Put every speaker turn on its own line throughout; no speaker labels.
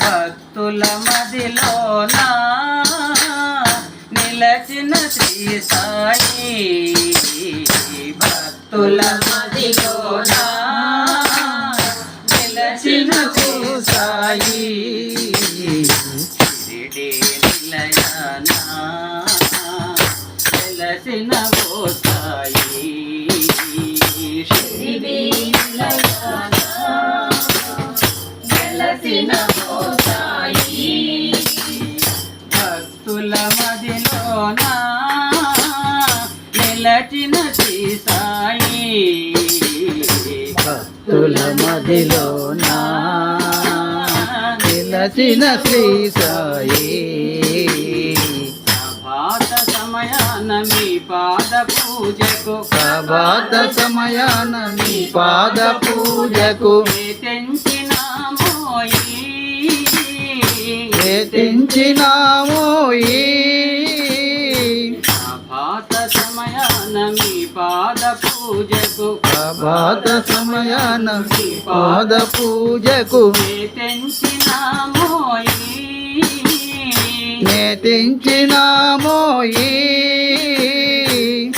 భక్తుల మదిలోన నిలచిన శ్రీ సాయి భక్తుల మదిలోనా భక్తుల మదిలోన నిలచిన శ్రీ సాయి భాత సమయాన మీ పాద పూజకు
ప్రభాత సమయాన మీ పాద పూజకు
తెంచినామోయి
వేతించినామోయి
పాద పూజకు
ప్రభాత సమయాన పాద పూజకు నేతించినామోయి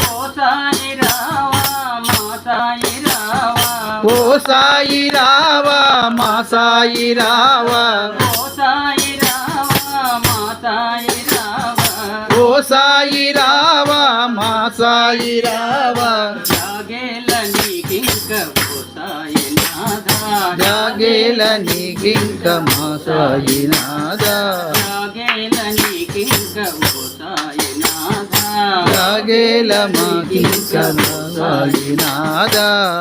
ఓ సాయి రావా మా సాయి రావా.
ఓ సాయి రావా మా సాయి రావా.
ఓ సాయి రావా మా సాయి రావా.
ఓ సాయి రావా. మా సాయి రావా.
జాగేల నీకింక సాయి
జాగేల నీకింక మా సాయి నాదా.
జాగేల నీకింక సాయి
జాగేల మాకింక మా సాయి నాదా.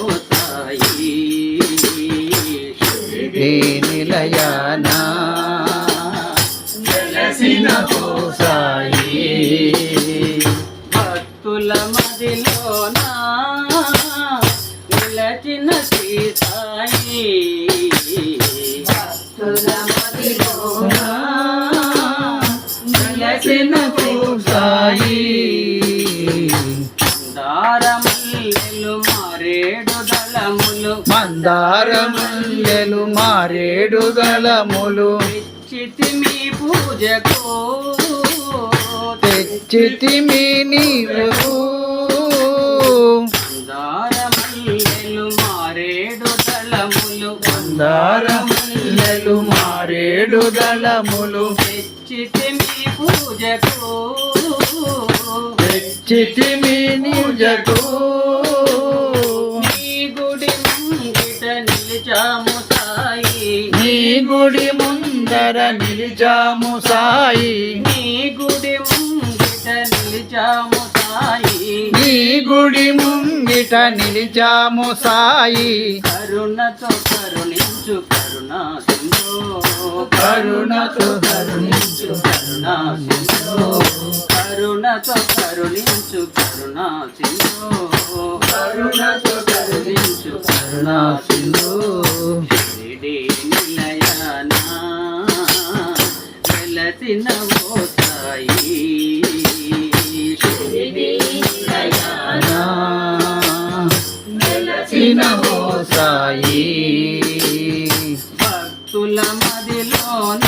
ఓ సాయి.
నిలయానా. వెలసిన ఓ సాయి
భక్తుల మదిలోన నిలచిన సాయి భక్తుల మదిలోన నిలచిన శ్రీ
సాయి
దారమల్లెలు మారేడు దళములు.
మందారమల్లెలు మారేడు దళములు.
చితి మీ పూజకు
తెచ్చితిమి నీవు.
దారమల్లెలు మారేడు దళములు
మందారమల్లెలు మారేడు దళములు.
పూజకు
తెచ్చితిమి నిజకు
నీ గుడి ముంగిట నిలిచాము సాయి.
నీ గుడి ముందర నిలిచాము సాయి.
నీ గుడి ముంగిట నిలిచాము సాయి.
నీ గుడి ముంగిట నిలిచాము సాయి.
కరుణతో కరుణించు కరుణా సింధు.
కరుణతో కరుణించు
కరుణా సింధు. కరుణతో కరుణించు కరుణా సింధు. కరుణతో కరుణించు
కరుణా సింధు.
వెలసిన సాయి షిరిడి
సాయి
భక్తుల మదిలోన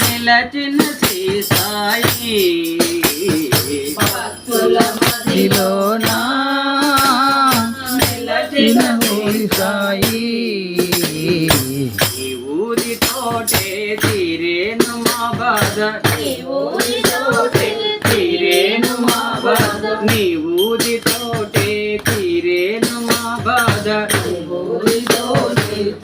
నిలచిన సాయి భక్తుల
ఇలోనా
నిలచిన
సాయి.
తోటే తీరేను మా బాధ.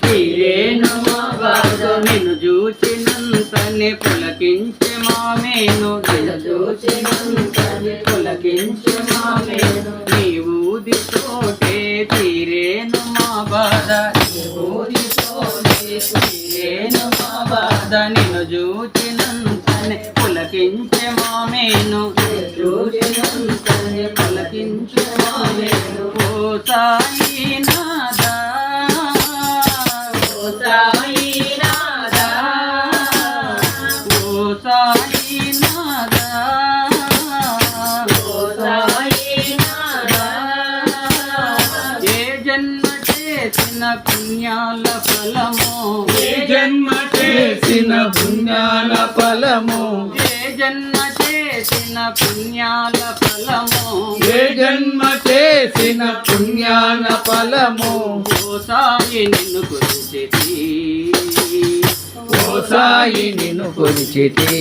తీరేను మా బాధ. నిన్ను చూచినంతనే పులకించే మామేను నిన్ను చూచినంతనే పులకించే మామేను నీ ఊది తోటే తీరేను మా బాధ. ఊది తోటే తీరేను మా బాధ. నిన్ను చూచినంతనే పులకించే మామేను
జన్మ
చేసిన పుణ్యాల ఫలము.
ఏ జన్మ చేసిన పుణ్యాల ఫలము.
ఏ జన్మ చేసిన పుణ్యాల ఫలము.
ఓ సాయి నిన్ను గురించి
ఓ సాయి నిన్ను కొలిచితి.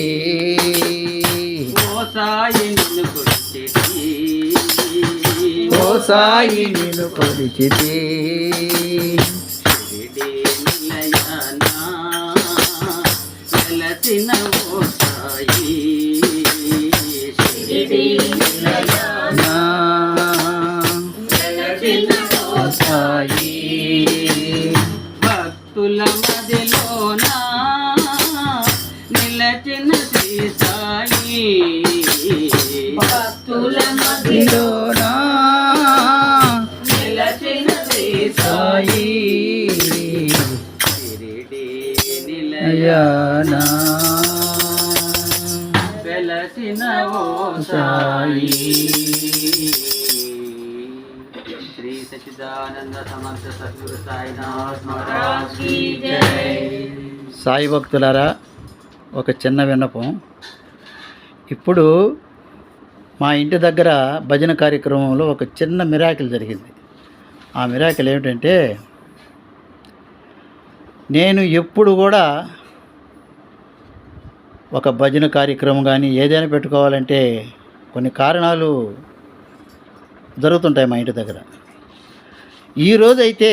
ఓ సాయి నిన్ను గురించి
ఓ సాయి నిన్ను కొలిచితి.
వెలసిన ఓ వెలసిన సాయి శ్రీ సచిదానంద సమర్థ సద్గురు సాయినాథ్ మహారాజ్
సాయి భక్తులారా ఒక చిన్న విన్నపం. ఇప్పుడు మా ఇంటి దగ్గర భజన కార్యక్రమంలో ఒక చిన్న మిరాకిల్ జరిగింది. ఆ మిరాకిల్ ఏమిటంటే నేను ఎప్పుడు కూడా ఒక భజన కార్యక్రమం కానీ ఏదైనా పెట్టుకోవాలంటే కొన్ని కారణాలు జరుగుతుంటాయి మా ఇంటి దగ్గర. ఈరోజైతే